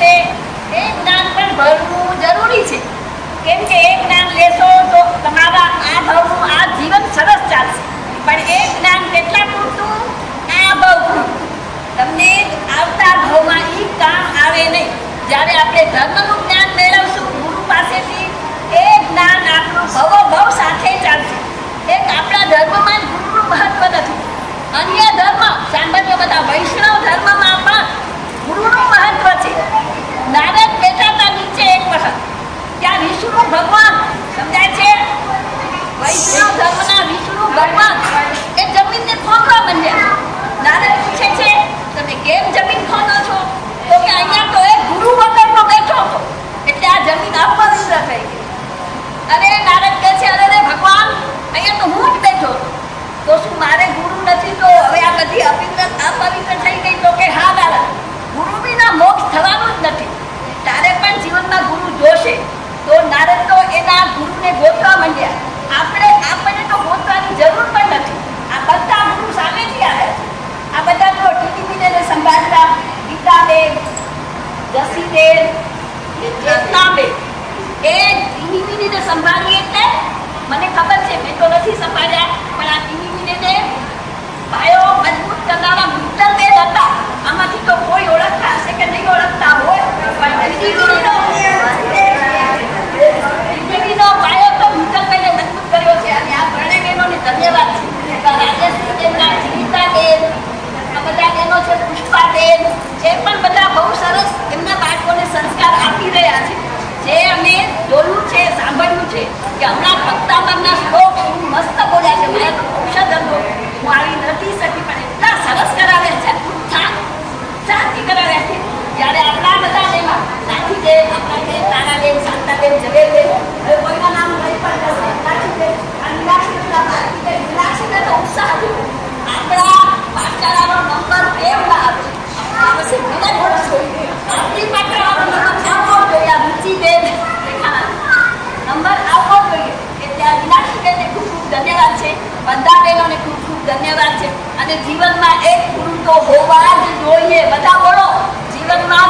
છે, એ જ્ઞાન પણ ભરવું જરૂરી છે. કેમ કે એ જ્ઞાન લેશો તો તમારા આ ભાવનું, આ જીવન સરસ ચાલશે. પણ એ જ્ઞાન કેટલા પૂરતું? આ ભાવ તમને આવતા ભાવમાં એ કામ આવે નહીં. જ્યારે આપણે ધર્મ ઘસી દે ચેતનાવે એ ધીમી ધીમી સંભાળીએ એટલે મને ખબર છે મેં તો નથી સંભાળ્યા બધા બહેનોને ખૂબ ખૂબ ધન્યવાદ છે. અને જીવનમાં એક ગુરુ તો હોવા જ જોઈએ. બધા બોલો, જીવનમાં